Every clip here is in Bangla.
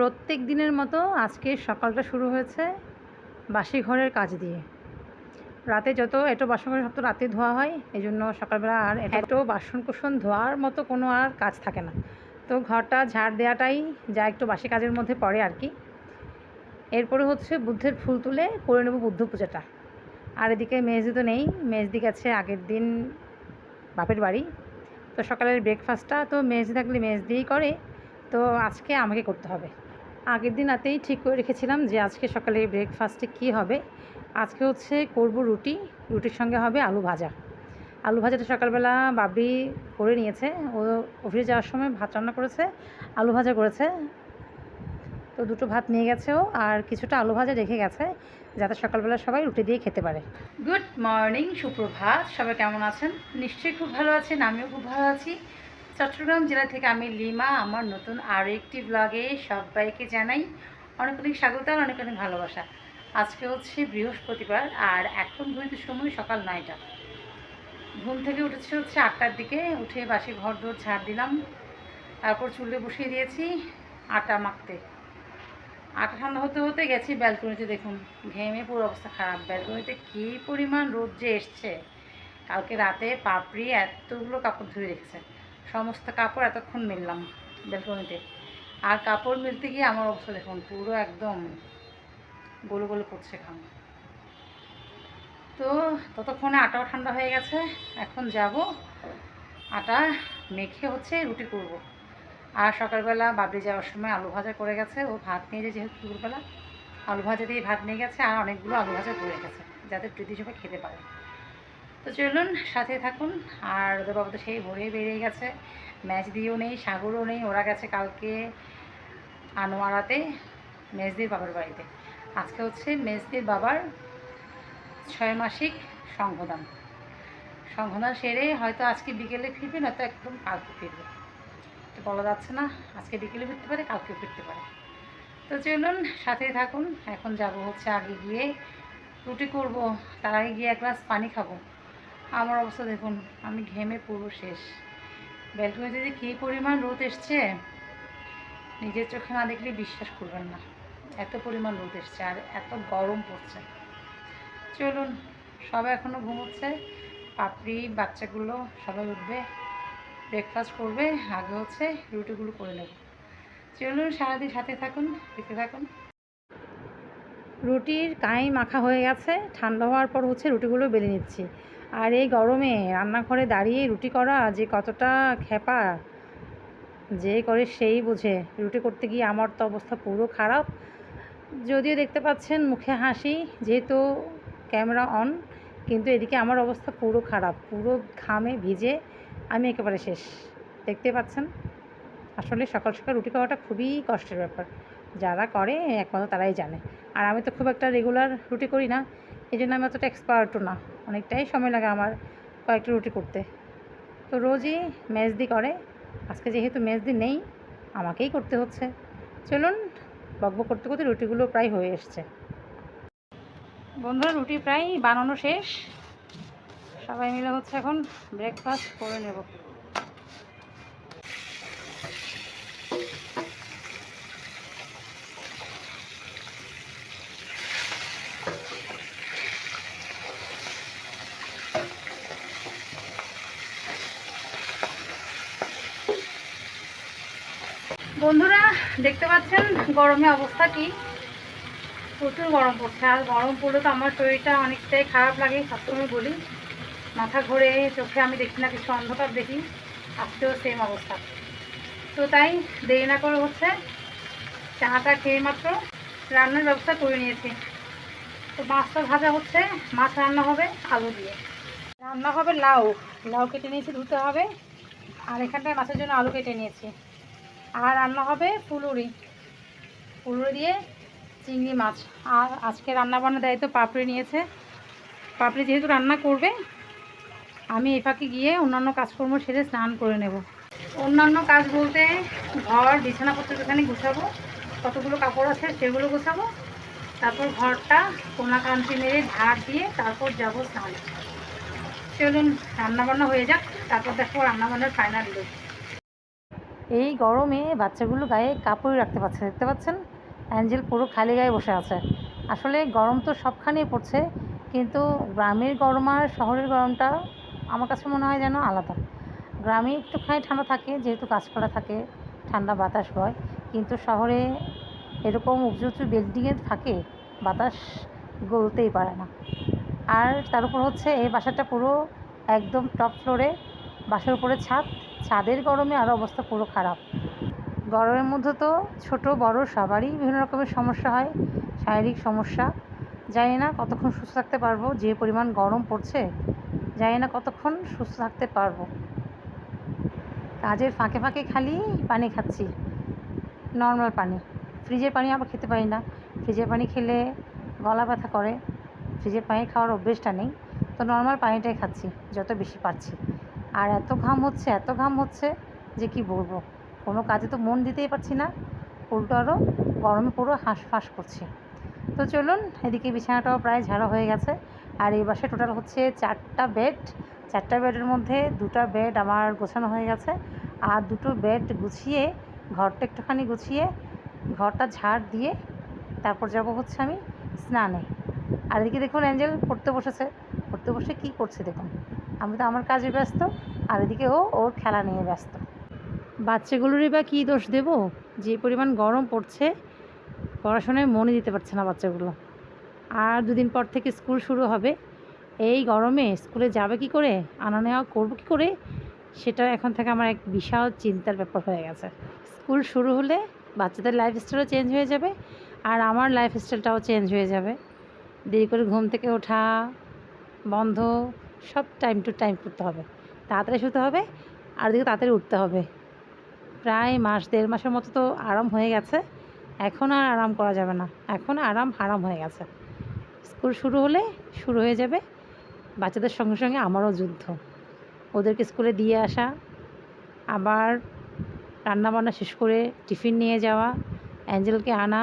প্রত্যেক দিনের মতো আজকে সকালটা শুরু হয়েছে বাসি ঘরের কাজ দিয়ে। রাতে যত এটো বাসন সব তো রাতে ধোয়া হয় এই জন্য সকালবেলা আর এটো বাসন কুসন ধোয়ার মতো কোনো আর কাজ থাকে না। তো ঘরটা ঝাড় দেওয়াটাই যা একটু বাসি কাজের মধ্যে পড়ে আর কি। এরপরে হচ্ছে বুদ্ধের ফুল তুলে করে নেব বুদ্ধ পূজাটা। আর এদিকে মেজদি তো নেই মেজদি গেছে আগের দিন বাপের বাড়ি। তো সকালের ব্রেকফাস্টটা তো মেজদি থাকলে মেজ দিয়েই করে তো আজকে আমাকে করতে হবে। আগের দিন রাতেই ঠিক করে রেখেছিলাম যে আজকে সকালে ব্রেকফাস্টে কি হবে। আজকে হচ্ছে করব রুটি, রুটির সঙ্গে হবে আলু ভাজা। আলু ভাজাটা সকালবেলা বাবরি করে নিয়েছে। ও অফিসে যাওয়ার সময় ভাত রান্না করেছে, আলু ভাজা করেছে। তো দুটো ভাত নিয়ে গেছে ও, আর কিছুটা আলু ভাজা রেখে গেছে, যাতে সকালবেলা সবাই রুটি দিয়ে খেতে পারে। গুড মর্নিং সুপ্রভাত। সবাই কেমন আছেন? নিশ্চয়ই খুব ভালো আছেন, আমিও খুব ভালো আছি। চট্টগ্রাম জেলা থেকে আমি লিমা, আমার নতুন আরও একটি ব্লগে সবাইকে জানাই অনেক অনেক স্বাগত আর অনেক অনেক ভালোবাসা। আজকে হচ্ছে বৃহস্পতিবার আর এখন ঘড়িতে সময় সকাল নয়টা। ঘুম থেকে উঠেছে হচ্ছে আটটার দিকে, উঠে বাসি ঘর দোর ঝাড় দিলাম, তারপর চুলে বসিয়ে দিয়েছি আটা মাখতে। আটা ঠান্ডা হতে হতে গেছি ব্যালকনিতে, দেখুন ঘেমে পুরো অবস্থা খারাপ। ব্যালকনিতে কী পরিমাণ রোদ যে এসছে। কালকে রাতে পাপড়ি এতগুলো কাপড় ধুয়ে রেখেছে। সমস্ত কাপড় এতক্ষণ মিললাম ব্যালকনিতে আর কাপড় মিলতে গিয়ে আমার অবস্থা দেখুন, পুরো একদম গোলো গোলো করছে খাম তো ততক্ষণে আটাও ঠান্ডা হয়ে গেছে, এখন যাব আটা মেখে হচ্ছে রুটি করব। আর সকালবেলা বাবরি যাওয়ার সময় আলু ভাজা করে গেছে, ও ভাত নিয়ে যায় যেহেতু দুপুরবেলা, আলু ভাজা দিয়ে ভাত নিয়ে গেছে, আর অনেকগুলো আলু ভাজা করে গেছে, যাতে প্রীতি সবাই খেতে পারে। তো চলুন, সাথে থাকুন। আর ওদের বাবা তো সেই ভোরে বেরিয়ে গেছে। ম্যাচ দিয়েও নেই, সাগরও নেই। ওরা গেছে কালকে আনোয়ারাতে, মেজদির বাবার বাড়িতে। আজকে হচ্ছে মেজদির বাবার ছয় মাসিক সংঘদান। সংঘদান সেরে হয়তো আজকে বিকেলে ফিরবে নয়তো একদম কালকে ফিরবে। তো বলা যাচ্ছে না, আজকে বিকেলে ফিরতে পারে, কালকে ফিরতে পারে। তো চলুন, সাথে থাকুন। এখন যাব হচ্ছে আগে গিয়ে রুটি করব, তার আগে গিয়ে এক গ্লাস পানি খাব। আমার অবস্থা দেখুন, আমি ঘেমে পুরো শেষ। ব্যালকনিতে যে কী পরিমাণ রোদ এসছে? নিজের চোখে না দেখলে বিশ্বাস করবেন না। এত পরিমাণ রোদ এসছে আর এত গরম পড়ছে। চলুন, সবাই এখনও ঘুমোচ্ছে। পাপড়ি, বাচ্চাগুলো সবাই উঠবে ব্রেকফাস্ট করবে, আগে হচ্ছে রুটিগুলো করে নেব। চলুন, সারাদিন সাথে থাকুন, দেখতে থাকুন। রুটির কাঁই মাখা হয়ে গেছে, ঠান্ডা হওয়ার পর হচ্ছে রুটিগুলো বেলে নিচ্ছি। আর এই গরমে রান্নাঘরে দাঁড়িয়ে রুটি করা যে কতটা খেপা যে করে সেই বোঝে। রুটি করতে গিয়ে আমার তো অবস্থা পুরো খারাপ। যদিও দেখতে পাচ্ছেন মুখে হাসি, যেহেতু ক্যামেরা অন, কিন্তু এদিকে আমার অবস্থা পুরো খারাপ, পুরো ঘামে ভিজে আমি একেবারে শেষ। দেখতে পাচ্ছেন? আসলে সকাল সকাল রুটি খাওয়াটা খুবই কষ্টের ব্যাপার। যারা করে একমাত্র তারাই জানে। আর আমি তো খুব একটা রেগুলার রুটি করি না এই জন্য আমি অতটা এক্সপার্টও না। অনেকটাই সময় লাগে আমার কয়েকটা রুটি করতে। তো রোজই মেজদি করে। আজকে যেহেতু মেজদি নেই, আমাকেই করতে হচ্ছে। চলুন বকবক করতে করতে রুটিগুলো প্রায় হয়ে এসছে। বন্ধুরা, রুটি প্রায় বানানো শেষ। সবাই মিলে হচ্ছে এখন ব্রেকফাস্ট করে নেব। বন্ধুরা, দেখতে পাচ্ছেন গরমে অবস্থা কি? প্রচুর গরম পড়ছে, আর গরম পড়লে তো আমার শরীরটা অনেকটাই খারাপ লাগে, সবসময় বলি। মাথা ঘোরে, চোখে আমি দেখি না, কিছু অন্ধকার দেখি, আজকেও সেম অবস্থা। তো তাই দেরি না করে হচ্ছে চাটা খেয়ে মাত্র রান্নার ব্যবস্থা করে নিয়েছি। তো মাছটা ভাজা হচ্ছে, মাছ রান্না হবে আলু দিয়ে। রান্না হবে লাউ লাউ কেটে নিয়েছি, ধুতে হবে, আর এখানটায় মাছের জন্য আলু কেটে নিয়েছি। আর রান্না হবে ফুলুরি। ফুলুরি দিয়ে চিংড়ি মাছ। আর আজকে রান্না বান্না দায়িত্ব পাপড়ি নিয়েছে। পাপড়ি যেহেতু রান্না করবে, আমি এই ফাঁকে গিয়ে অন্যান্য কাজকর্ম সেরে স্নান করে নেব। অন্যান্য কাজ বলতে ঘর, বিছানাপত্র যেখানে গুছাবো, কতগুলো কাপড় আছে সেগুলো গোছাবো। তারপর ঘরটা কোনা কান্তি মেরে ঝাড় দিয়ে তারপর যাব স্নান। চলুন, রান্নাবান্না হয়ে যাক। তারপর দেখো রান্নাবান্নার ফাইনাল লুক এই গরমে বাচ্চাগুলো গায়ে কাপড়ই রাখতে পারছে দেখতে পাচ্ছেন? অ্যাঞ্জেল পুরো খালি গায়ে বসে আছে। আসলে গরম তো সবখানেই পড়ছে, কিন্তু গ্রামের গরম আর শহরের গরমটা আমার কাছে মনে হয় যেন আলাদা। গ্রামে একটুখানি ঠান্ডা থাকে, যেহেতু গাছপালা থাকে, ঠান্ডা বাতাস হয়, কিন্তু শহরে এরকম উঁচু উঁচু বিল্ডিংয়ে থাকে, বাতাস গলতেই পারে না। আর তার উপর হচ্ছে, এই বাসাটা পুরো একদম টপ ফ্লোরে বাসার উপরে ছাদ। ছাদের গরমে আরও অবস্থা পুরো খারাপ। গরমের মধ্যে তো ছোট, বড় সবারই বিভিন্ন রকমের সমস্যা হয়, শারীরিক সমস্যা। জানি না কতক্ষণ সুস্থ থাকতে পারব, যে পরিমাণ গরম পড়ছে, জানি না কতক্ষণ সুস্থ থাকতে পারব। কাজের ফাঁকে ফাঁকে খালি পানি খাচ্ছি, নর্মাল পানি। ফ্রিজের পানি আবার খেতে পারি না। ফ্রিজের পানি খেলে গলা ব্যথা করে। ফ্রিজের পানি খাওয়ার অভ্যেসটা নেই। তো নর্মাল পানিটাই খাচ্ছি, যত বেশি পাচ্ছি আর এত ঘাম হচ্ছে, এত ঘাম হচ্ছে যে কি বলব? কোনো কাজে তো মন দিতেই পারছি না। উল্টো আরও গরমে পুরো হাঁসফাঁস করছে। তো চলুন, এদিকে বিছানাটাও প্রায় ঝাড়া হয়ে গেছে। আর এই বাসায় টোটাল হচ্ছে চারটা বেড চারটা বেডের মধ্যে দুটো বেড আমার গোছানো হয়ে গেছে। আর দুটো বেড গুছিয়ে, ঘরটা একটুখানি গুছিয়ে, ঘরটা ঝাড় দিয়ে তারপর যাব হচ্ছে আমি স্নানে। আর এদিকে দেখুন অ্যাঞ্জেল পড়তে বসেছে। পড়তে বসে কী করছে দেখুন। আমি তো আমার কাজে ব্যস্ত, আর এদিকে ও, ওর খেলা নিয়ে ব্যস্ত। বাচ্চাগুলোরই বা কী দোষ দেব? যে পরিমাণ গরম পড়ছে, পড়াশোনায় মনই দিতে পারছে না বাচ্চাগুলো। আর দুদিন পর থেকে স্কুল শুরু হবে। এই গরমে স্কুলে যাবে কি করে, আনা নেওয়া করব কী করে, সেটা এখন থেকে আমার এক বিশাল চিন্তার ব্যাপার হয়ে গেছে। স্কুল শুরু হলে বাচ্চাদের লাইফস্টাইলও চেঞ্জ হয়ে যাবে, আর আমার লাইফস্টাইলটাও চেঞ্জ হয়ে যাবে। দেরি করে ঘুম থেকে ওঠা, বন্ধ সব টাইম টু টাইম করতে হবে। তাড়াতাড়ি শুতে হবে, আর দিকে তাড়াতাড়ি উঠতে হবে। প্রায় মাস, দেড় মাসের মতো তো আরাম হয়ে গেছে। এখন আর আরাম করা যাবে না। এখন আরাম হারাম হয়ে গেছে। স্কুল শুরু হলে শুরু হয়ে যাবে। বাচ্চাদের সঙ্গে সঙ্গে আমারও যুদ্ধ। ওদেরকে স্কুলে দিয়ে আসা, আবার রান্নাবান্না শেষ করে টিফিন নিয়ে যাওয়া, অ্যাঞ্জেলকে আনা,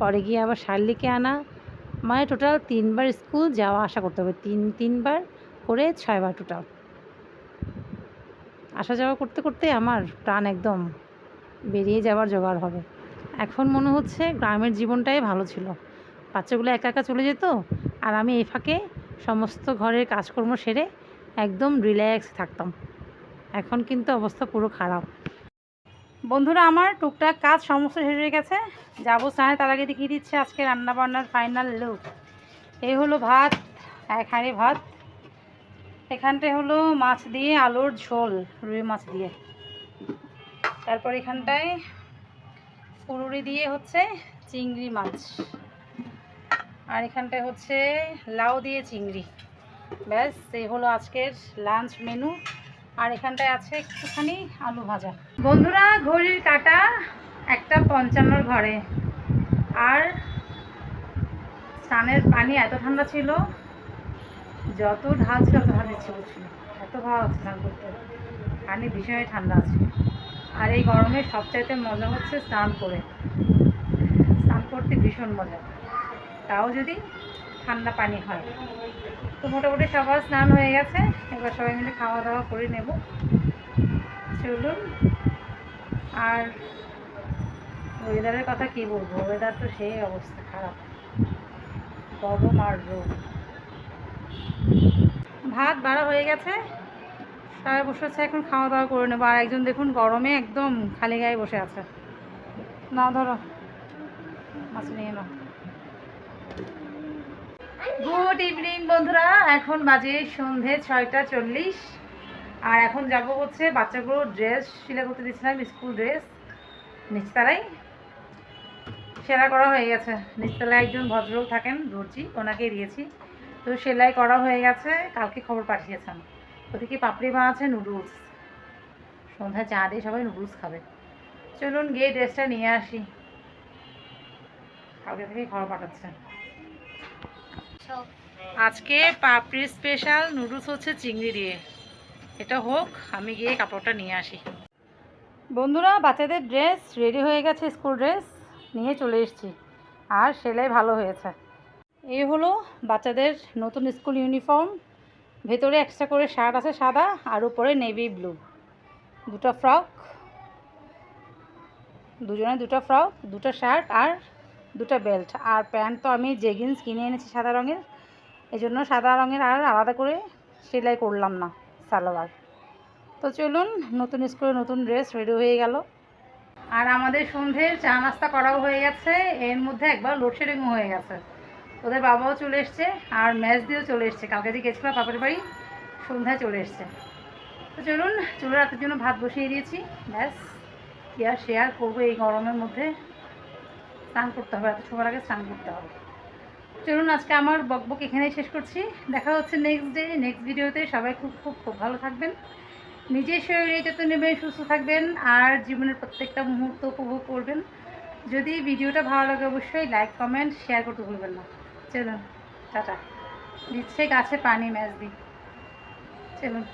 পরে গিয়ে আবার শার্লিকে আনা। মানে টোটাল তিনবার স্কুল যাওয়া, আসা করতে হবে। তিন, তিনবার করে ছয়বার টোটাল আসা যাওয়া করতে করতে আমার প্রাণ একদম বেরিয়ে যাওয়ার জোগাড় হবে। এখন মনে হচ্ছে গ্রামের জীবনটাই ভালো ছিল। বাচ্চাগুলো একা একা চলে যেত আর আমি এ ফাঁকে সমস্ত ঘরের কাজকর্ম সেরে একদম রিল্যাক্স থাকতাম। এখন কিন্তু অবস্থা পুরো খারাপ। বন্ধুরা, আমার টুকটাক কাজ সমস্ত শেষ হয়ে গেছে। যাব স্নানে, তার আগে দেখিয়ে দিচ্ছে আজকে রান্না বান্নার ফাইনাল লুক এই হলো ভাত, এক হাঁড়ি ভাত। এখানটায় হলো মাছ দিয়ে আলুর ঝোল, রুই মাছ দিয়ে। তারপর এখানটায় পুরুরি দিয়ে হচ্ছে চিংড়ি মাছ। আর এখানটায় হচ্ছে লাউ দিয়ে চিংড়ি। ব্যাস, এই হলো আজকের লাঞ্চ মেনু। আর এখানটায় আছে একটুখানি আলু ভাজা। বন্ধুরা, ঘড়ির কাটা একটা পঞ্চান্নর ঘরে। আর স্নানের পানি এত ঠান্ডা ছিল যত ঢাল ছিল ঢাল ইচ্ছে করছিল এত ভালো হচ্ছে স্নান করতে। পানি ভীষণই ঠান্ডা আছে। আর এই গরমে সবচাইতে মজা হচ্ছে স্নান করে। স্নান করতে ভীষণ মজা। তাও যদি ঠান্ডা পানি হয়। তো মোটামুটি সবার স্নান হয়ে গেছে। এবার সবাই মিলে খাওয়া দাওয়া করে নেব। চলুন। আর ওয়েদারের কথা কী বলব? ওয়েদার তো সেই অবস্থা, খারাপ। গরম আর রোগ ভাত বাড়া হয়ে গেছে। সবাই বসে আছে এখন খাওয়া দাওয়া করে নেব। আর একজন দেখুন গরমে একদম খালি গায়ে বসে আছে। না, ধরো। মাছ নিয়ে নাও। গুড ইভিনিং বন্ধুরা। এখন বাজে সন্ধে ছয়টা চল্লিশ। আর এখন যাব হচ্ছে বাচ্চাগুলোর ড্রেস সেলাই করতে দিচ্ছিলাম, স্কুল ড্রেস। নিচতলায়। সেরা করা হয়ে গেছে। নিচতলায় একজন ভদ্রলোক থাকেন, দর্জি। ওনাকে দিয়েছি। তো সেলাই করা হয়ে গেছে, কালকে খবর পাঠিয়েছেন। ওদিকে পাপড়ি মা আছে নুডলস সন্ধ্যায় চা দিয়ে সবাই নুডলস খাবে। চলুন গিয়ে ড্রেসটা নিয়ে আসি। কালকে থেকেই খবর পাঠাচ্ছে। আজকে পাপড়ি স্পেশাল নুডলস হচ্ছে চিংড়ি দিয়ে। এটা হোক, আমি গিয়ে কাপড়টা নিয়ে আসি। বন্ধুরা, বাচ্চাদের ড্রেস রেডি হয়ে গেছে স্কুল ড্রেস নিয়ে চলে এসেছি। আর সেলাই ভালো হয়েছে। এই হলো বাচ্চাদের নতুন স্কুল ইউনিফর্ম। ভেতরে এক্সট্রা করে শার্ট আছে সাদা, আর উপরে নেভি ব্লু দুটো ফ্রক দুজনে দুটো ফ্রক দুটো শার্ট আর দুটো বেল্ট আর প্যান্ট তো আমি জেগিন্স কিনে এনেছি সাদা রঙের এই জন্য সাদা রঙের আর আলাদা করে সেলাই করলাম না, সালোয়ার। তো চলুন, নতুন স্কুলে নতুন ড্রেস রেডি হয়ে গেল। আর আমাদের সন্ধ্যের চা নাস্তা করাও হয়ে গেছে, এর মধ্যে একবার লোডশেডিংও হয়ে গেছে। ওদের বাবাও চলে এসছে আর ম্যাচ দিয়েও চলে এসছে। কালকে যে গেছিলাম বাপের বাড়ি, সন্ধ্যায় চলে এসছে। তো চলুন চুলো রাতের জন্য ভাত বসিয়ে দিয়েছি। ব্যাস, কি আর শেয়ার করব এই গরমের মধ্যে। স্নান করতে হবে, এত সবার আগে স্নান করতে হবে। চলুন, আজকে আমার বকবক এখানেই শেষ করছি। দেখা হচ্ছে নেক্সট ডে নেক্সট ভিডিওতে সবাই খুব খুব খুব ভালো থাকবেন। নিজের শরীরে যত্ন নেবেন সুস্থ থাকবেন আর জীবনের প্রত্যেকটা মুহূর্ত উপভোগ করবেন। যদি ভিডিওটা ভালো লাগে, অবশ্যই লাইক কমেন্ট শেয়ার করতে ভুলবেন না। চলুন টাটা। দিচ্ছে গাছে পানি ম্যাচ দিই চলুন।